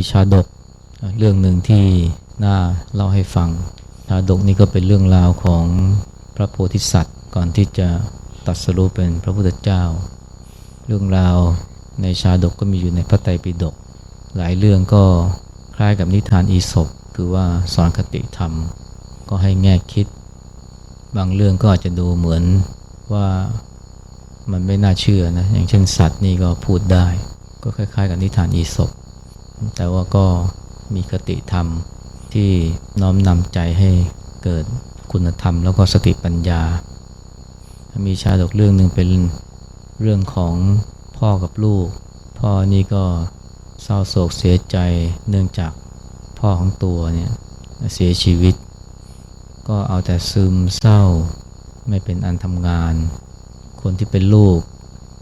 มีชาดกเรื่องหนึ่งที่น่าเล่าให้ฟัง ชาดกนี่ก็เป็นเรื่องราวของพระโพธิสัตว์ ก่อนที่จะตรัสรู้เป็นพระพุทธเจ้า เรื่องราวในชาดกก็มีอยู่ในพระไตรปิฎกหลายเรื่องก็คล้ายกับนิทานอีสปคือว่าสอนคติธรรม ก็ให้แง่คิด บางเรื่องก็อาจจะดูเหมือนว่ามันไม่น่าเชื่อนะอย่างเช่นสัตว์นี่ก็พูดได้ ก็คล้ายๆ กับนิทานอีสป แต่ว่าก็มีคติธรรมที่น้อมนำใจให้เกิดคุณธรรมแล้วก็สติปัญญา มีชาดกเรื่องหนึ่งเป็นเรื่องของพ่อกับลูก พ่อนี่ก็เศร้าโศกเสียใจเนื่องจากพ่อของตัวเนี่ยเสียชีวิต ก็เอาแต่ซึมเศร้าไม่เป็นอันทำงาน คนที่เป็นลูก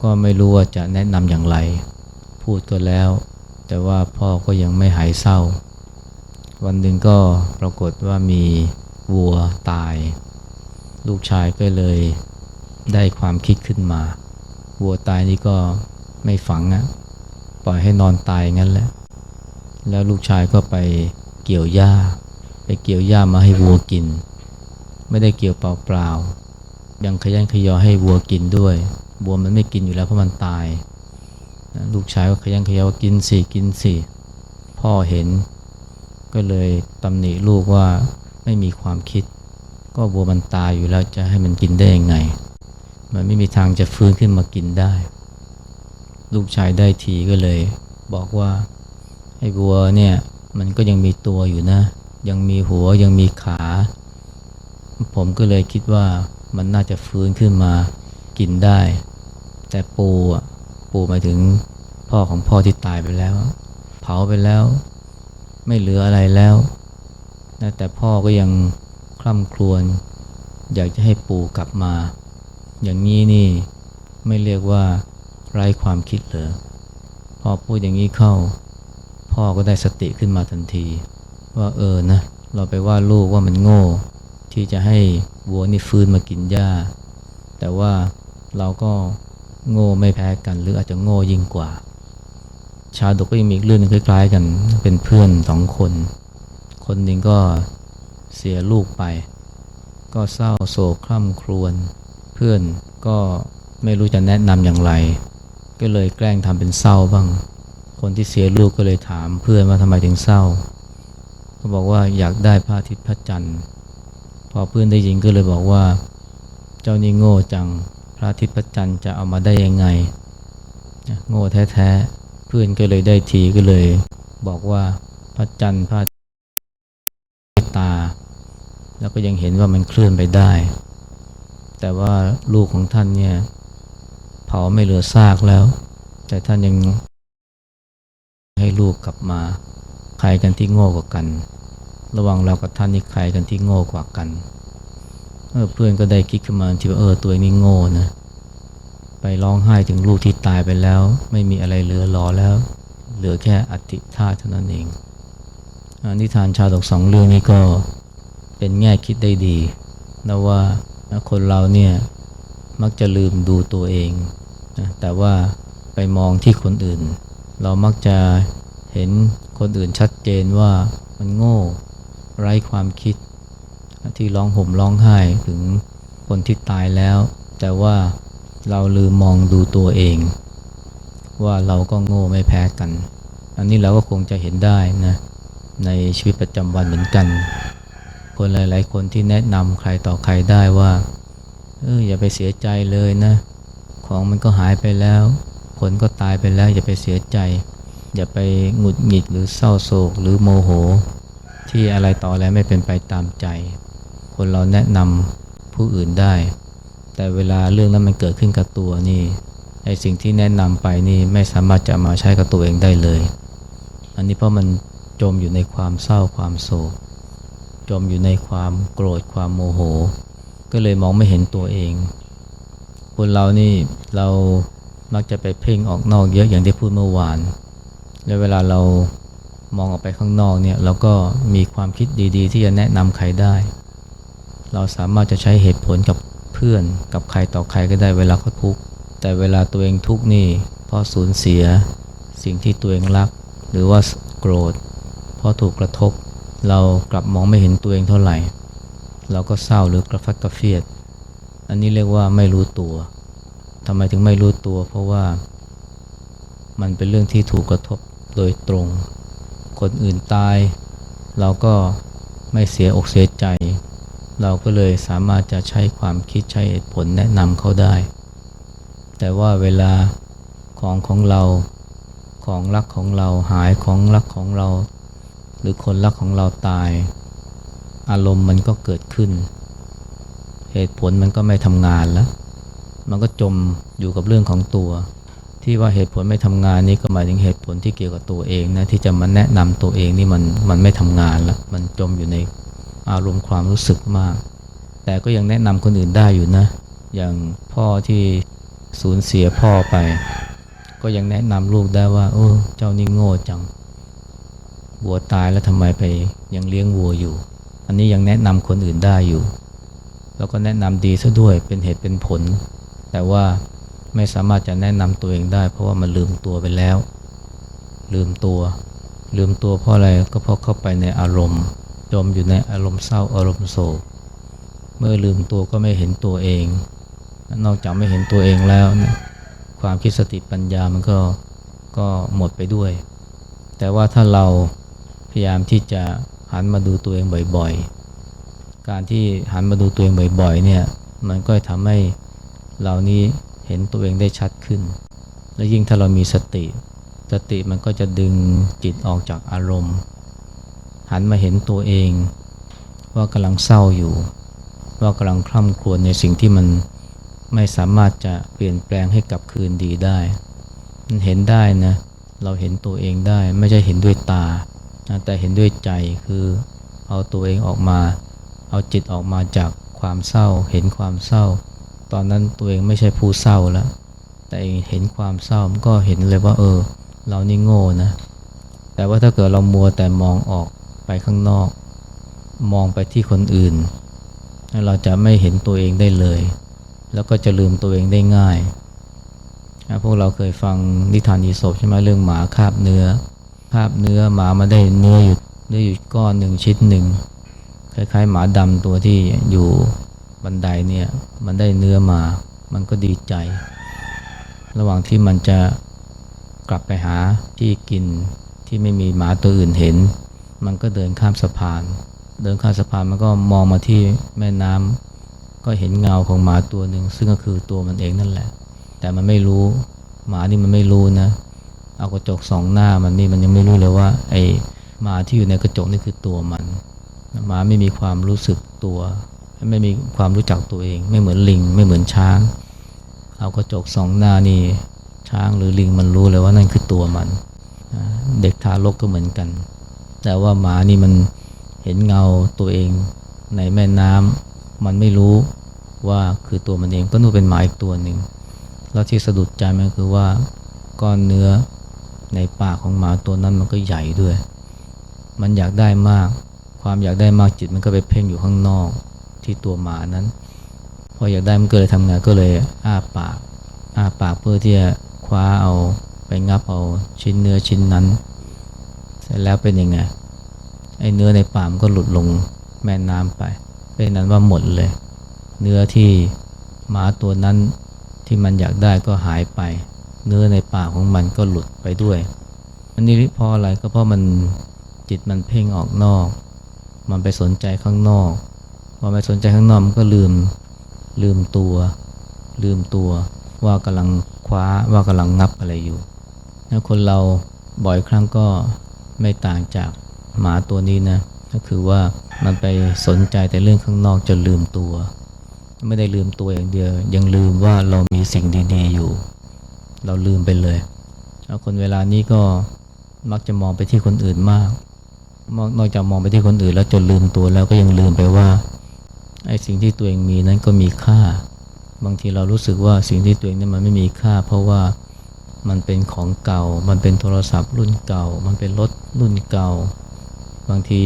ก็ไม่รู้ว่าจะแนะนำอย่างไร พูดก็แล้ว แต่ว่าพ่อก็ยังไม่หายเศร้า วันหนึ่งก็ปรากฏว่ามีวัวตาย ลูกชายก็เลยได้ความคิดขึ้นมา วัวตายนี่ก็ไม่ฝังอะปล่อยให้นอนตายงั้นแหละ แล้วลูกชายก็ไปเกี่ยวหญ้า ไปเกี่ยวหญ้ามาให้วัวกิน ไม่ได้เกี่ยวเปล่าๆยังขยันขยอให้วัวกินด้วย วัวมันไม่กินอยู่แล้วเพราะมันตาย ลูกชายก็ขยันขยอว่ากินสิกินสิพ่อเห็น ก็เลยตำหนิลูกว่าไม่มีความคิด ก็วัวมันตายอยู่แล้วจะให้มันกินได้ยังไง มันไม่มีทางจะฟื้นขึ้นมากินได้ ลูกชายได้ทีก็เลย บอกว่าไอ้วัวเนี่ยมันก็ยังมีตัวอยู่นะ ยังมีหัวยังมีขา ผมก็เลยคิดว่ามันน่าจะฟื้นขึ้นมากินได้ แต่ปูอะ ปูหมายถึงพ่อของพ่อที่ตายไปแล้ว เผาไปแล้ว ไม่เหลืออะไรแล้วนะแต่พ่อก็ยังคร่ำครวญอยากจะให้ปู่กลับมา อย่างนี้นี่ไม่เรียกว่าไร้ความคิดเหรอพอพูดอย่างนี้เข้า พ่อก็ได้สติขึ้นมาทันที ว่าเออนะเราไปว่าลูกว่ามันโง่ ที่จะให้วัวนี่ฟื้นมากินหญ้า แต่ว่าเราก็ โง่ไม่แพ้กัน หรืออาจจะโง่ยิ่งกว่า ชาดกก็ยังมีเรื่องนึงคล้าย ๆ กันเป็นเพื่อนสองคน คนหนึ่งก็เสียลูกไป ก็เศร้าโศกคร่ำครวญเพื่อนก็ไม่รู้จะแนะนำอย่างไร ก็เลยแกล้งทำเป็นเศร้าบ้าง คนที่เสียลูกก็เลยถามเพื่อนว่าทำไมถึงเศร้าก็บอกว่าอยากได้พระอาทิตย์พระจันทร์ พอเพื่อนได้ยินก็เลยบอกว่า เจ้านี่โง่จัง พระอาทิตย์พระจันทร์จะเอามาได้ยังไง โง่แท้ๆเพื่อนก็เลยได้ทีก็เลย บอกว่าพระจันทร์พระตย์ตา แล้วก็ยังเห็นว่ามันเคลื่อนไปได้ แต่ว่าลูกของท่านเนี่ยเผาไม่เหลือซากแล้ว แต่ท่านยังให้ลูกกลับมาใครกันที่โง่กว่ากัน ระหว่างเรากับท่านนี่ใครกันที่โง่กว่ากัน เพื่อนก็ได้คิดขึ้นมาที่ว่าเออตัวเองนี่โง่นะไปร้องไห้ถึงลูกที่ตายไปแล้ว ไม่มีอะไรเหลือหลอแล้ว เหลือแค่อธิธาตุเท่านั้นเองอนิทานชาดกสองเรื่องนี้ก็เป็นแง่คิดได้ดีนะว่าคนเราเนี่ยมักจะลืมดูตัวเองนะแต่ว่าไปมองที่คนอื่น เรามักจะเห็นคนอื่นชัดเจนว่ามันโง่ ไร้ความคิด ที่ร้องห่มร้องไห้ถึงคนที่ตายแล้ว แต่ว่าเราลืมมองดูตัวเอง ว่าเราก็โง่ไม่แพ้กัน อันนี้เราก็คงจะเห็นได้นะในชีวิตประจำวันเหมือนกัน คนหลาย ๆ คนที่แนะนำใครต่อใครได้ว่าเอออย่าไปเสียใจเลยนะ ของมันก็หายไปแล้ว คนก็ตายไปแล้ว อย่าไปเสียใจ อย่าไปหงุดหงิดหรือเศร้าโศกหรือโมโห ที่อะไรต่ออะไรไม่เป็นไปตามใจ คนเราแนะนำผู้อื่นได้ แต่เวลาเรื่องนั้นมันเกิดขึ้นกับตัวนี่ไอสิ่งที่แนะนำไปนี่ไม่สามารถจะมาใช้กับตัวเองได้เลย อันนี้เพราะมันจมอยู่ในความเศร้าความโศก จมอยู่ในความโกรธความโมโห ก็เลยมองไม่เห็นตัวเอง คนเรานี่เรามักจะไปเพ่งออกนอกเยอะอย่างที่พูดเมื่อวาน แล้วเวลาเรามองออกไปข้างนอกเนี่ยเราก็มีความคิดดีๆ ที่จะแนะนำใครได้ เราสามารถจะใช้เหตุผลกับเพื่อนกับใครต่อใครก็ได้เวลาเขาทุกข์แต่เวลาตัวเองทุกข์นี่เพราะสูญเสียสิ่งที่ตัวเองรัก หรือว่าโกรธเพอถูกกระทบ เรากลับมองไม่เห็นตัวเองเท่าไหร่ เราก็เศร้าหรือกระฟัดกระเฟียด อันนี้เรียกว่าไม่รู้ตัวทำไมถึงไม่รู้ตัว เพราะว่ามันเป็นเรื่องที่ถูกกระทบโดยตรง คนอื่นตาย เราก็ไม่เสียอกเสียใจ เราก็เลยสามารถจะใช้ความคิดใช้เหตุผลแนะนำเขาได้ แต่ว่าเวลาของของเราของรักของเราหายของรักของเรา หรือคนรักของเราตาย อารมณ์มันก็เกิดขึ้น เหตุผลมันก็ไม่ทำงานแล้ว มันก็จมอยู่กับเรื่องของตัว ที่ว่าเหตุผลไม่ทำงานนี่ก็หมายถึงเหตุผลที่เกี่ยวกับตัวเองนะที่จะมาแนะนำตัวเองนี่มันมันไม่ทำงานแล้ว มันจมอยู่ใน อารมณ์ความรู้สึกมาก แต่ก็ยังแนะนำคนอื่นได้อยู่นะ อย่างพ่อที่สูญเสียพ่อไป ก็ยังแนะนำลูกได้ว่าเออเจ้านี่โง่จังวัวตายแล้วทำไมไปยังเลี้ยงวัวอยู่ อันนี้ยังแนะนำคนอื่นได้อยู่ แล้วก็แนะนำดีซะด้วยเป็นเหตุเป็นผล แต่ว่าไม่สามารถจะแนะนำตัวเองได้ เพราะว่ามันลืมตัวไปแล้ว ลืมตัว ลืมตัวเพราะอะไรก็เพราะเข้าไปในอารมณ์ จมอยู่ในอารมณ์เศร้าอารมณ์โศก เมื่อลืมตัวก็ไม่เห็นตัวเอง นอกจากไม่เห็นตัวเองแล้วนะความคิดสติปัญญามันก็ก็หมดไปด้วย แต่ว่าถ้าเราพยายามที่จะหันมาดูตัวเองบ่อยๆ การที่หันมาดูตัวเองบ่อยๆเนี่ยมันก็ทำให้เรานี้เห็นตัวเองได้ชัดขึ้น และยิ่งถ้าเรามีสติ สติมันก็จะดึงจิตออกจากอารมณ์ หันมาเห็นตัวเอง ว่ากำลังเศร้าอยู่ ว่ากำลังคร่ำครวญในสิ่งที่มันไม่สามารถจะเปลี่ยนแปลงให้กลับคืนดีได้ มันเห็นได้นะ เราเห็นตัวเองได้ไม่ใช่เห็นด้วยตา แต่เห็นด้วยใจคือเอาตัวเองออกมา เอาจิตออกมาจากความเศร้า เห็นความเศร้า ตอนนั้นตัวเองไม่ใช่ผู้เศร้าแล้ว แต่เห็นความเศร้าก็เห็นเลยว่าเออ เรานี่โง่นะ แต่ว่าถ้าเกิดเรามัวแต่มองออก ไปข้างนอก มองไปที่คนอื่น เราจะไม่เห็นตัวเองได้เลย แล้วก็จะลืมตัวเองได้ง่าย พวกเราเคยฟังนิทานอีสปใช่ไหมเรื่องหมาคาบเนื้อ คาบเนื้อหมามาได้เนื้ออยู่เนื้ออยู่ก้อนหนึ่งชิ้นหนึ่งคล้ายๆ หมาดำตัวที่อยู่บันไดเนี่ย มันได้เนื้อมา มันก็ดีใจ ระหว่างที่มันจะกลับไปหาที่กินที่ไม่มีหมาตัวอื่นเห็น มันก็เดินข้ามสะพาน เดินข้ามสะพานมันก็มองมาที่แม่น้ำก็เห็นเงาของหมาตัวหนึ่งซึ่งก็คือตัวมันเองนั่นแหละ แต่มันไม่รู้ หมานี่มันไม่รู้นะ เอากระจกสองหน้ามันนี่มันยังไม่รู้เลยว่าไอ้หมาที่อยู่ในกระจกนี่คือตัวมัน หมาไม่มีความรู้สึกตัว ไม่มีความรู้จักตัวเอง ไม่เหมือนลิง ไม่เหมือนช้าง เอากระจกสองหน้านี่ช้างหรือลิงมันรู้เลยว่านั่นคือตัวมัน เด็กทารกก็เหมือนกัน แต่ว่าหมานี่มันเห็นเงาตัวเองในแม่น้ำมันไม่รู้ว่าคือตัวมันเองก็นู่เป็นหมาอีกตัวหนึ่งแล้วที่สะดุดใจมันคือว่าก้อนเนื้อในปากของหมาตัวนั้นมันก็ใหญ่ด้วย มันอยากได้มาก ความอยากได้มากจิตมันก็ไปเพ่งอยู่ข้างนอกที่ตัวหมานั้น พออยากได้มันก็เลยทำงานก็เลยอ้าปากอ้าปากเพื่อที่จะคว้าเอาไปงับเอาชิ้นเนื้อชิ้นนั้น เสร็จแล้วเป็นยังไง ไอ้เนื้อในป่ามันก็หลุดลงแม่น้ำไป เป็นนั้นว่าหมดเลย เนื้อที่หมาตัวนั้นที่มันอยากได้ก็หายไป เนื้อในป่าของมันก็หลุดไปด้วย อันนี้เพราะอะไรก็เพราะมันจิตมันเพ่งออกนอก มันไปสนใจข้างนอกพอไปสนใจข้างนอกมันก็ลืมลืมตัว ลืมตัว ว่ากำลังคว้าว่ากำลังงับอะไรอยู่แล้วคนเราบ่อยครั้งก็ไม่ต่างจาก หมาตัวนี้นะก็คือว่ามันไปสนใจแต่เรื่องข้างนอกจนลืมตัว ไม่ได้ลืมตัวอย่างเดียว ยังลืมว่าเรามีสิ่งดีๆอยู่ เราลืมไปเลยแล้วคนเวลานี้ก็มักจะมองไปที่คนอื่นมาก นอกจากมองไปที่คนอื่นแล้วจนลืมตัวแล้วก็ยังลืมไปว่าไอ้สิ่งที่ตัวเองมีนั้นก็มีค่า บางทีเรารู้สึกว่าสิ่งที่ตัวเองนั้นมันไม่มีค่า เพราะว่ามันเป็นของเก่า มันเป็นโทรศัพท์รุ่นเก่า มันเป็นรถรุ่นเก่า บางที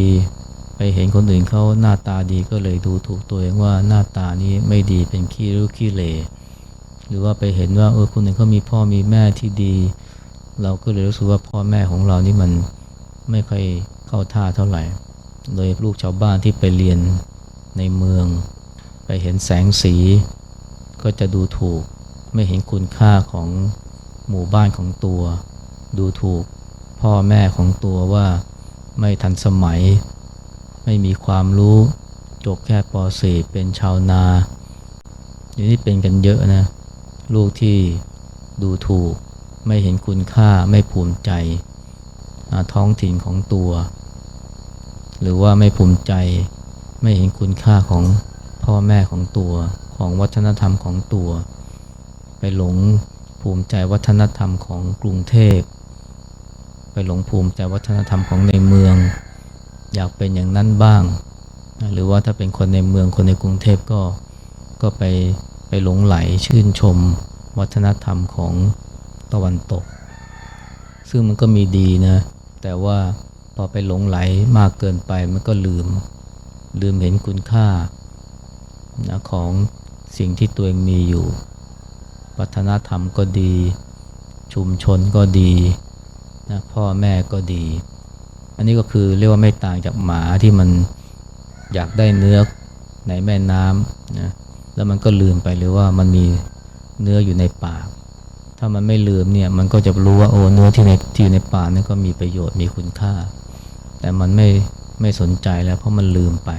ไปเห็นคนอื่นเขาหน้าตาดีก็เลยดูถูกตัวเองว่าหน้าตานี้ไม่ดีเป็นขี้ริ้ขี้เหร่หรือว่าไปเห็นว่าเออคนอื่นเขามีพ่อมีแม่ที่ดี เราก็เลยรู้สึกว่าพ่อแม่ของเรานี่มันไม่ค่อยเข้าท่าเท่าไหร่ โดยลูกชาวบ้านที่ไปเรียนในเมือง ไปเห็นแสงสี ก็จะดูถูกไม่เห็นคุณค่าของหมู่บ้านของตัว ดูถูกพ่อแม่ของตัวว่า ไม่ทันสมัย ไม่มีความรู้จบแค่ป .4 เป็นชาวนาอย่างนี้เป็นกันเยอะนะ ลูกที่ดูถูก ไม่เห็นคุณค่าไม่ภูมิใจ ท้องถิ่นของตัว หรือว่าไม่ภูมิใจ ไม่เห็นคุณค่าของพ่อแม่ของตัวของวัฒนธรรมของตัว ไปหลงภูมิใจวัฒนธรรมของกรุงเทพ ไปหลงภูมิใจวัฒนธรรมของในเมือง อยากเป็นอย่างนั้นบ้าง หรือว่าถ้าเป็นคนในเมืองคนในกรุงเทพก็ก็ไปไปหลงไหลชื่นชมวัฒนธรรมของตะวันตก ซึ่งมันก็มีดีนะ แต่ว่าพอไปหลงไหลมากเกินไปมันก็ลืม ลืมเห็นคุณค่านะของสิ่งที่ตัวเองมีอยู่ วัฒนธรรมก็ดี ชุมชนก็ดี นะพ่อแม่ก็ดี อันนี้ก็คือเรียกว่าไม่ต่างจากหมาที่มันอยากได้เนื้อในแม่น้ำนะแล้วมันก็ลืมไปเลยว่ามันมีเนื้ออยู่ในปาก ถ้ามันไม่ลืมเนี่ยมันก็จะรู้ว่าโอ้เนื้อที่ในที่อยู่ในปากนั่นก็มีประโยชน์มีคุณค่า แต่มันไม่ไม่สนใจแล้วเพราะมันลืมไป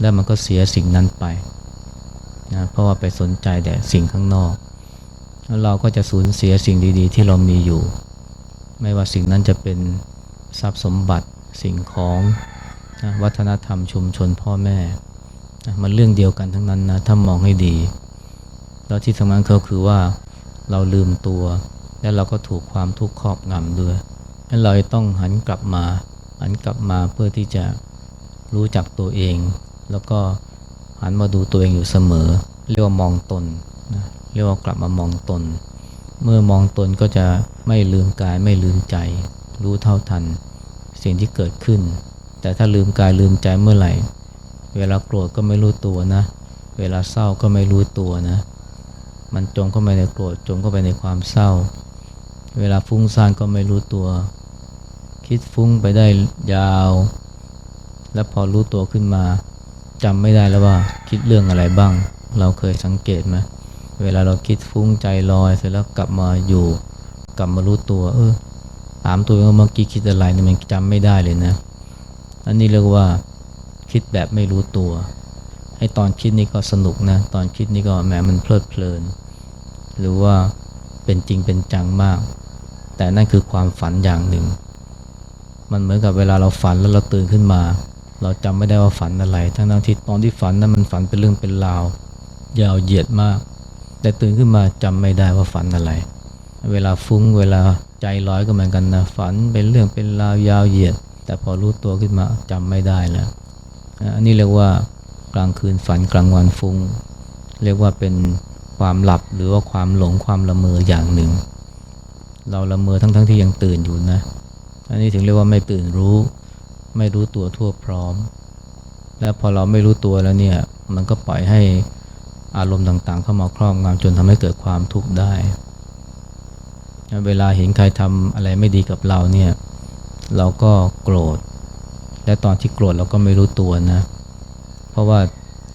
แล้วมันก็เสียสิ่งนั้นไปนะเพราะว่าไปสนใจแต่สิ่งข้างนอก แล้วเราก็จะสูญเสียสิ่งดีๆ ที่เรามีอยู่ ไม่ว่าสิ่งนั้นจะเป็นทรัพย์สมบัติสิ่งของนะวัฒนธรรมชุมชนพ่อแม่นะมันเรื่องเดียวกันทั้งนั้นนะถ้ามองให้ดี แล้วที่สำคัญก็คือว่าเราลืมตัว และเราก็ถูกความทุกข์ครอบงำด้วยงั้นเราต้องหันกลับมา หันกลับมาเพื่อที่จะรู้จักตัวเอง แล้วก็หันมาดูตัวเองอยู่เสมอ เรียกว่ามองตนนะเรียกว่ากลับมามองตน เมื่อมองตนก็จะไม่ลืมกายไม่ลืมใจ รู้เท่าทัน สิ่งที่เกิดขึ้น แต่ถ้าลืมกายลืมใจเมื่อไหร่ เวลาโกรธก็ไม่รู้ตัวนะ เวลาเศร้าก็ไม่รู้ตัวนะ มันจมเข้าไปในโกรธจมเข้าไปในความเศร้า เวลาฟุ้งซ่านก็ไม่รู้ตัว คิดฟุ้งไปได้ยาว แล้วพอรู้ตัวขึ้นมาจำไม่ได้แล้วว่าคิดเรื่องอะไรบ้าง เราเคยสังเกตไหม เวลาเราคิดฟุ้งใจลอยเสร็จแล้วกลับมาอยู่กลับมารู้ตัว เออถามตัวเองว่าเมื่อกี้คิดอะไรเนี่ยมันจำไม่ได้เลยนะ อันนี้เรียกว่าคิดแบบไม่รู้ตัว ให้ตอนคิดนี่ก็สนุกนะ ตอนคิดนี่ก็แหมมันเพลิดเพลิน หรือว่าเป็นจริงเป็นจังมาก แต่นั่นคือความฝันอย่างหนึ่ง มันเหมือนกับเวลาเราฝันแล้วเราตื่นขึ้นมา เราจำไม่ได้ว่าฝันอะไรทั้งทั้งที่ตอนที่ฝันนั้นมันฝันเป็นเรื่องเป็นราวยาวเหยียดมาก แต่ตื่นขึ้นมาจำไม่ได้ว่าฝันอะไร เวลาฟุ้งเวลาใจลอยก็เหมือนกันนะฝันเป็นเรื่องเป็นราวยาวเหยียด แต่พอรู้ตัวขึ้นมาจำไม่ได้แล้วอันนี้เรียกว่ากลางคืนฝันกลางวันฟุง้ง เรียกว่าเป็นความหลับหรือว่าความหลงความละเมออย่างหนึ่ง เราละเมอทั้งๆทที่ยังตื่นอยู่นะ อันนี้ถึงเรียกว่าไม่ตื่นรู้ ไม่รู้ตัวทั่วพร้อม และพอเราไม่รู้ตัวแล้วเนี่ยมันก็ปล่อยให้ อารมณ์ต่างๆ เข้ามาครอบงำจนทำให้เกิดความทุกข์ได้ เวลาเห็นใครทำอะไรไม่ดีกับเราเนี่ย เราก็โกรธ และตอนที่โกรธเราก็ไม่รู้ตัวนะ เพราะว่า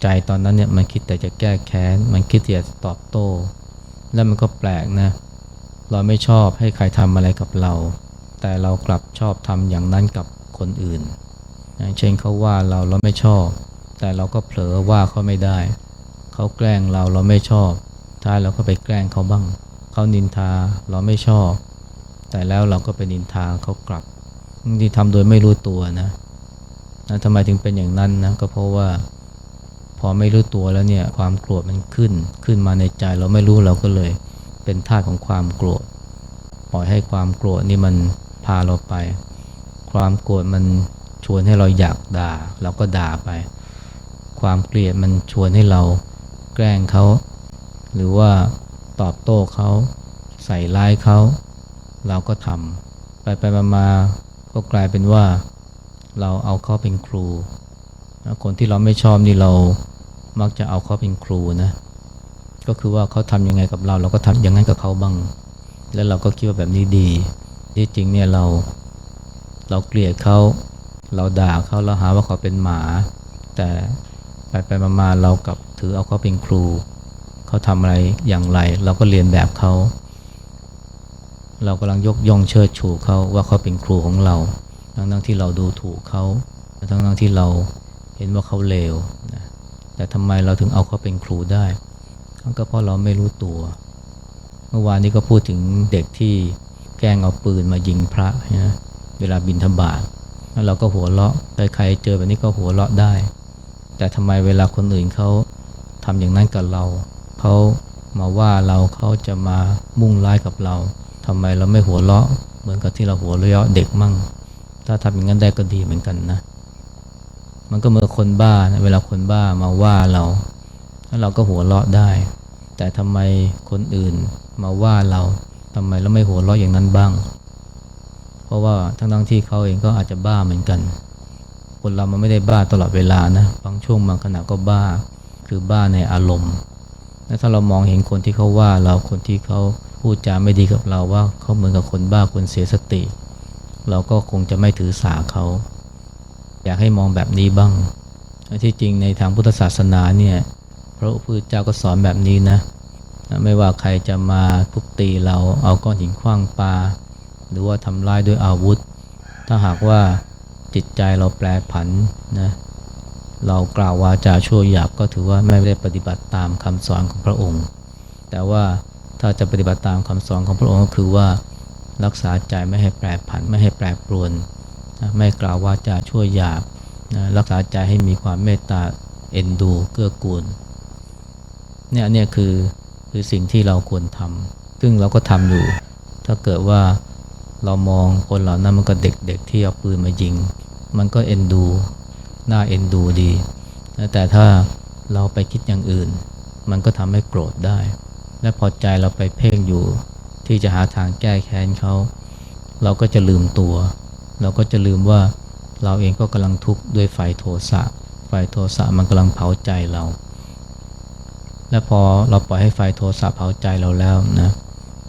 ใจตอนนั้นเนี่ยมันคิดแต่จะแก้แค้น มันคิดแต่จะตอบโต้ แล้วมันก็แปลกนะ เราไม่ชอบให้ใครทำอะไรกับเรา แต่เรากลับชอบทำอย่างนั้นกับคนอื่นอย่างเช่นเขาว่าเราเราไม่ชอบ แต่เราก็เผลอว่าเขาไม่ได้ เขาแกล้งเราเราไม่ชอบ ท้ายเราก็ไปแกล้งเขาบ้าง เขานินทาเราไม่ชอบ แต่แล้วเราก็ไปนินทาเขากลับบางทีทำโดยไม่รู้ตัวนะนะทำไมถึงเป็นอย่างนั้นนะก็เพราะว่า พอไม่รู้ตัวแล้วเนี่ยความโกรธมันขึ้น ขึ้นมาในใจเราไม่รู้เราก็เลย เป็นท่าของความโกรธปล่อยให้ความโกรธนี่มันพาเราไป ความโกรธมันชวนให้เราอยากด่า เราก็ด่าไป ความเกลียดมันชวนให้เรา แกล้งเขา หรือว่าตอบโต้เขา ใส่ร้ายเขา เราก็ทำไปไปมามาก็กลายเป็นว่าเราเอาเขาเป็นครู คนที่เราไม่ชอบนี่เรามักจะเอาเขาเป็นครูนะ ก็คือว่าเขาทำยังไงกับเรา เราก็ทำอย่างนั้นกับเขาบ้าง แล้วเราก็คิดว่าแบบนี้ดี ที่จริงเนี่ยเราเราเกลียดเขา เราด่าเขาเราหาว่าเขาเป็นหมา แต่ ไปไปมามาเรากับถือเอาเขาเป็นครู เขาทำอะไรอย่างไร เราก็เรียนแบบเขา เรากำลังยกย่องเชิดชูเขาว่าเขาเป็นครูของเรา ทั้งทั้งที่เราดูถูกเขาทั้งทั้งที่เราเห็นว่าเขาเลวนะแต่ทำไมเราถึงเอาเขาเป็นครูได้ก็เพราะเราไม่รู้ตัว เมื่อวานนี้ก็พูดถึงเด็กที่แกล้งเอาปืนมายิงพระนะเวลาบินธบาตแล้วเราก็หัวเราะใครๆเจอแบบนี้ก็หัวเราะได้ แต่ทำไมเวลาคนอื่นเขาทำอย่างนั้นกับเรา เขามาว่าเราเขาจะมามุ่งร้ายกับเราทำไมเราไม่หัวเราะ เหมือนกับที่เราหัวเราะเด็กมั่ง ถ้าทำอย่างนั้นได้ก็ดีเหมือนกันนะ มันก็เมื่อคนบ้านะเวลาคนบ้ามาว่าเราแล้วเราก็หัวเราะได้ แต่ทำไมคนอื่นมาว่าเราทำไมเราไม่หัวเราะอย่างนั้นบ้าง เพราะว่าทั้งๆที่เขาเองก็อาจจะบ้าเหมือนกัน คนเรามันไม่ได้บ้าตลอดเวลานะบางช่วงบางขณะก็บ้าคือบ้าในอารมณ์และถ้าเรามองเห็นคนที่เขาว่าเราคนที่เขาพูดจาไม่ดีกับเราว่าเขาเหมือนกับคนบ้าคนเสียสติ เราก็คงจะไม่ถือสาเขา อยากให้มองแบบนี้บ้างที่จริงในทางพุทธศาสนาเนี่ยพระพุทธเจ้าก็สอนแบบนี้นะไม่ว่าใครจะมาทุบตีเราเอาก้อนหินขว้างปาหรือว่าทำร้ายด้วยอาวุธ ถ้าหากว่า จิตใจเราแปรผันนะเรากล่าววาจาชั่วหยาบก็ถือว่าไม่ได้ปฏิบัติตามคำสอนของพระองค์ แต่ว่าถ้าจะปฏิบัติตามคำสอนของพระองค์ก็คือว่ารักษาใจไม่ให้แปรผันไม่ให้แปรปรวนนะไม่กล่าววาจาชั่วหยาบนะรักษาใจให้มีความเมตตาเอ็นดูเกื้อกูลเนี่ยเนี่ยคือคือสิ่งที่เราควรทำซึ่งเราก็ทำอยู่ ถ้าเกิดว่าเรามองคนเหล่านั้นมันก็เด็กๆที่เอาปืนมายิง มันก็เอ็นดูน่าเอ็นดูดี แต่ถ้าเราไปคิดอย่างอื่น มันก็ทำให้โกรธได้ และพอใจเราไปเพ่งอยู่ ที่จะหาทางแก้แค้นเขา เราก็จะลืมตัว เราก็จะลืมว่าเราเองก็กำลังทุกข์ด้วยไฟโทสะ ไฟโทสะมันกำลังเผาใจเรา และพอเราปล่อยให้ไฟโทสะเผาใจเราแล้วนะ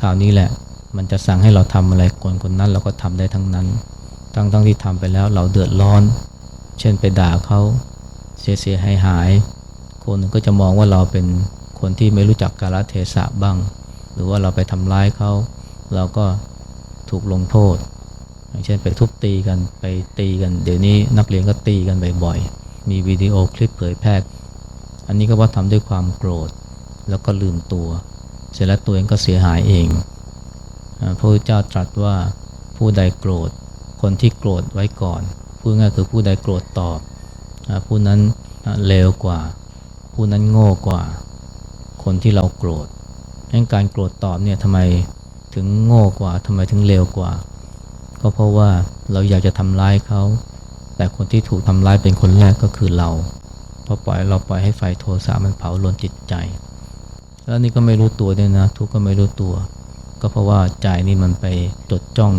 คราวนี้แหละมันจะสั่งให้เราทำอะไรคนคนนั้นเราก็ทำได้ทั้งนั้น ทั้งทั้งที่ทำไปแล้วเราเดือดร้อน เช่นไปด่าเขาเสียเสียหายหาย คนหนึ่งก็จะมองว่าเราเป็นคนที่ไม่รู้จักกาลเทศะบ้าง หรือว่าเราไปทำร้ายเขา เราก็ถูกลงโทษ อย่างเช่นไปทุบตีกันไปตีกัน เดี๋ยวนี้นักเรียนก็ตีกันบ่อยๆ มีวิดีโอคลิปเผยแพร่อันนี้ก็ว่าทำด้วยความโกรธ แล้วก็ลืมตัว เสร็จแล้วตัวเองก็เสียหายเองพระพุทธเจ้าตรัสว่าผู้ใดโกรธ คนที่โกรธไว้ก่อน พูดง่ายคือผู้ใดโกรธตอบผู้นั้นเลวกว่า ผู้นั้นโง่กว่า คนที่เราโกรธดังการโกรธตอบเนี่ยทำไมถึงโง่กว่าทำไมถึงเลวกว่า ก็เพราะว่าเราอยากจะทำร้ายเขา แต่คนที่ถูกทำร้ายเป็นคนแรกก็คือเราพอปล่อยเราปล่อยให้ไฟโทสะมันเผาลนจิตใจ แล้วนี่ก็ไม่รู้ตัวด้วยนะ ทุกก็ไม่รู้ตัว ก็เพราะว่าใจนี่มันไปจดจ้อง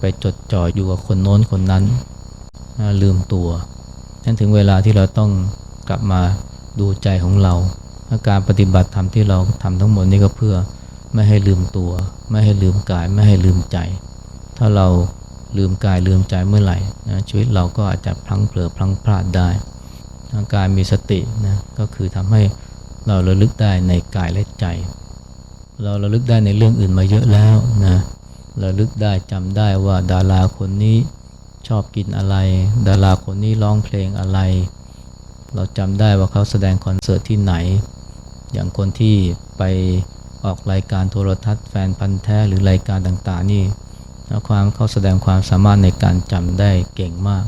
ไปจดจ่ออยู่กับคนโน้นคนนั้นลืมตัวนั่นถึงเวลาที่เราต้องกลับมาดูใจของเราการปฏิบัติธรรมที่เราทำทั้งหมดนี่ก็เพื่อไม่ให้ลืมตัว ไม่ให้ลืมกายไม่ให้ลืมใจ ถ้าเราลืมกายลืมใจเมื่อไหร่นะชีวิตเราก็อาจจะพลั้งเผลอพลั้งพลาดได้าการมีสตินะก็คือทำให้เราระลึกได้ในกายและใจ เราระลึกได้ในเรื่องอื่นมาเยอะแล้วนะ ระลึกได้จำได้ว่าดาราคนนี้ชอบกินอะไร ดาราคนนี้ร้องเพลงอะไร เราจำได้ว่าเขาแสดงคอนเสิร์ตที่ไหน อย่างคนที่ไปออกรายการโทรทัศน์แฟนพันธ์แท้หรือรายการต่างๆนี่ความเขาแสดงความสามารถในการจำได้เก่งมาก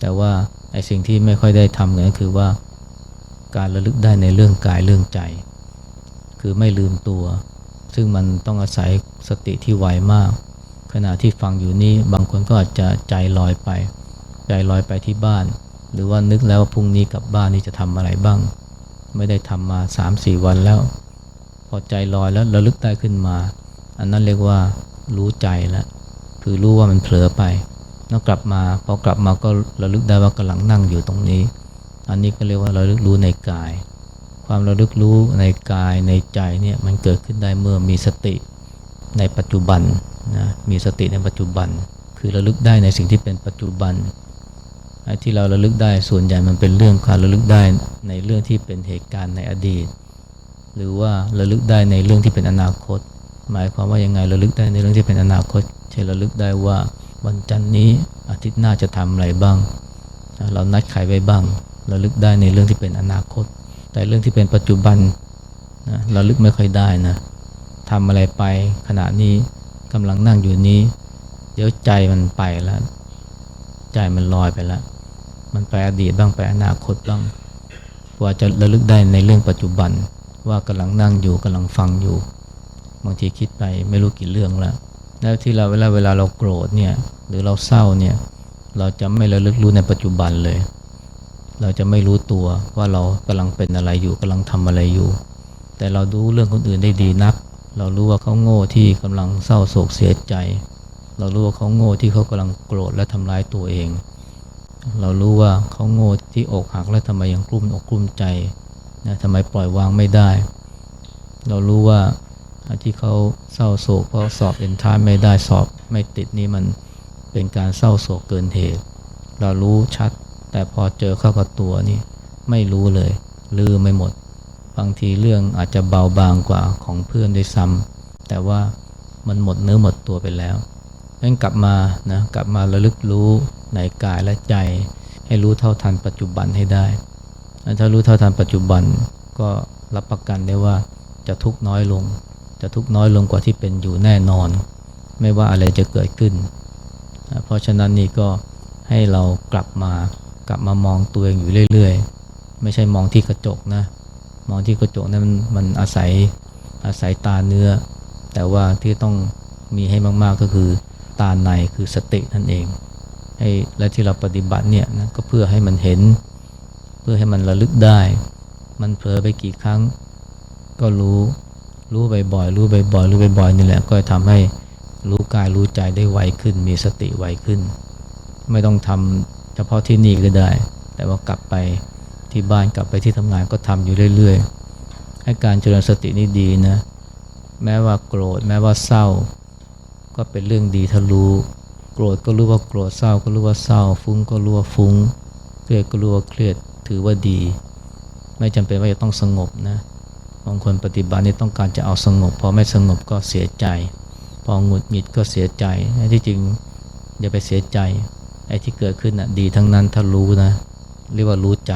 แต่ว่าไอ้สิ่งที่ไม่ค่อยได้ทำก็คือว่า การระลึกได้ในเรื่องกายเรื่องใจ คือไม่ลืมตัว ซึ่งมันต้องอาศัย สติที่ไวมาก ขณะที่ฟังอยู่นี่บางคนก็อาจจะใจลอยไป ใจลอยไปที่บ้าน หรือว่านึกแล้วว่าพรุ่งนี้กลับบ้านนี่จะทำอะไรบ้าง ไม่ได้ทำมา 3-4 วันแล้ว พอใจลอยแล้วระลึกได้ขึ้นมา อันนั้นเรียกว่ารู้ใจแล้วคือรู้ว่ามันเผลอไปแล้วกลับมาพอกลับมาก็ระลึกได้ว่ากำลังนั่งอยู่ตรงนี้ อันนี้ก็เรียกว่าระลึกรู้ในกาย ความระลึกรู้ในกายในใจเนี่ยมันเกิดขึ้นได้เมื่อมีสติ ในปัจจุบันนะมีสติในปัจจุบัน คือระลึกได้ในสิ่งที่เป็นปัจจุบันที่เราระลึกได้ส่วนใหญ่มันเป็นเรื่องการระลึกได้ในเรื่องที่เป็นเหตุการณ์ในอดีต หรือว่าระลึกได้ในเรื่องที่เป็นอนาคต หมายความว่ายังไงระลึกได้ในเรื่องที่เป็นอนาคตเช่นระลึกได้ว่าวันจันทร์นี้อาทิตย์หน้าจะทำอะไรบ้าง เรานัดใครไว้บ้างระลึกได้ในเรื่องที่เป็นอนาคต แต่เรื่องที่เป็นปัจจุบันนะระลึกไม่ค่อยได้นะ ทำอะไรไปขณะนี้กำลังนั่งอยู่นี้ เดี๋ยวใจมันไปแล้ว ใจมันลอยไปแล้ว มันไปอดีตบ้างไปอนาคตบ้างกว่าจะระลึกได้ในเรื่องปัจจุบันว่ากำลังนั่งอยู่กำลังฟังอยู่ บางทีคิดไปไม่รู้กี่เรื่องแล้วแล้วที่เราเวลาเวลาเราโกรธเนี่ยหรือเราเศร้าเนี่ยเราจะไม่ระลึกรู้ในปัจจุบันเลย เราจะไม่รู้ตัวว่าเรากำลังเป็นอะไรอยู่กำลังทำอะไรอยู่ แต่เราดูเรื่องคนอื่นได้ดีนัก เรารู้ว่าเขาโง่ที่กำลังเศร้าโศกเสียใจ เรารู้ว่าเขาโง่ที่เขากำลังโกรธและทำร้ายตัวเอง เรารู้ว่าเขาโง่ที่อกหักและทำไมยังกลุ้มอกกลุ้มใจนะทำไมปล่อยวางไม่ได้ เรารู้ว่าที่เขาเศร้าโศกเพราะสอบเอนทรานไม่ได้สอบไม่ติดนี่มันเป็นการเศร้าโศกเกินเหตุ เรารู้ชัด แต่พอเจอเข้ากับตัวนี่ไม่รู้เลย ลืมไม่หมด บางทีเรื่องอาจจะเบาบางกว่าของเพื่อนด้วยซ้ำแต่ว่ามันหมดเนื้อหมดตัวไปแล้วงั้นกลับมานะกลับมาระลึกรู้ในกายและใจ ให้รู้เท่าทันปัจจุบันให้ได้ ถ้ารู้เท่าทันปัจจุบันก็รับประกันได้ว่าจะทุกข์น้อยลง จะทุกข์น้อยลงกว่าที่เป็นอยู่แน่นอน ไม่ว่าอะไรจะเกิดขึ้น เพราะฉะนั้นนี่ก็ให้เรากลับมากลับมามองตัวเองอยู่เรื่อย ๆ ไม่ใช่มองที่กระจกนะ มองที่กระจกนั้นมันอาศัยอาศัยตาเนื้อ แต่ว่าที่ต้องมีให้มากๆก็คือตาในคือสตินั่นเองให้และที่เราปฏิบัติเนี่ยนะก็เพื่อให้มันเห็น เพื่อให้มันระลึกได้ มันเผลอไปกี่ครั้ง ก็รู้รู้บ่อยๆรู้บ่อยๆรู้บ่อยๆนี่แหละก็ทำให้รู้กายรู้ใจได้ไวขึ้น มีสติไวขึ้น ไม่ต้องทำเฉพาะที่นี่ก็ได้ แต่ว่ากลับไป ที่บ้านกลับไปที่ทำงานก็ทำอยู่เรื่อยๆ ให้การเจริญสตินี่ดีนะ แม้ว่าโกรธ แม้ว่าเศร้า ก็เป็นเรื่องดีถ้ารู้ โกรธก็รู้ว่าโกรธ เศร้าก็รู้ว่าเศร้า ฟุ้งก็รู้ว่าฟุ้ง เครียดก็รู้ว่าเครียด ถือว่าดี ไม่จำเป็นว่าจะต้องสงบนะ บางคนปฏิบัตินี่ต้องการจะเอาสงบ พอไม่สงบก็เสียใจ พอหงุดหงิดก็เสียใจ ที่จริงอย่าไปเสียใจ ไอ้ที่เกิดขึ้นน่ะดีทั้งนั้นถ้ารู้นะ เรียกว่ารู้ใจ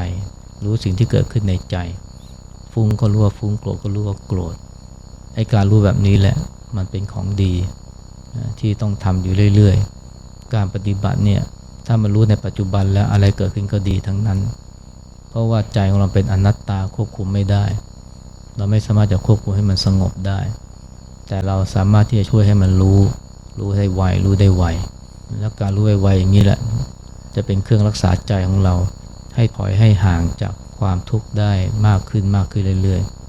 รู้สิ่งที่เกิดขึ้นในใจ ฟุ้งก็รู้ว่าฟุ้งโกรธก็รู้ว่าโกรธไอ้การรู้แบบนี้แหละมันเป็นของดีที่ต้องทำอยู่เรื่อยๆ การปฏิบัติเนี่ยถ้ามันรู้ในปัจจุบันแล้วอะไรเกิดขึ้นก็ดีทั้งนั้น เพราะว่าใจของเราเป็นอนัตตาควบคุมไม่ได้ เราไม่สามารถจะควบคุมให้มันสงบได้ แต่เราสามารถที่จะช่วยให้มันรู้ รู้ให้ไวรู้ได้ไวแล้วการรู้ไวๆอย่างนี้แหละ จะเป็นเครื่องรักษาใจของเรา ให้ถอยให้ห่างจากความทุกข์ได้มากขึ้นมากขึ้นเรื่อยๆ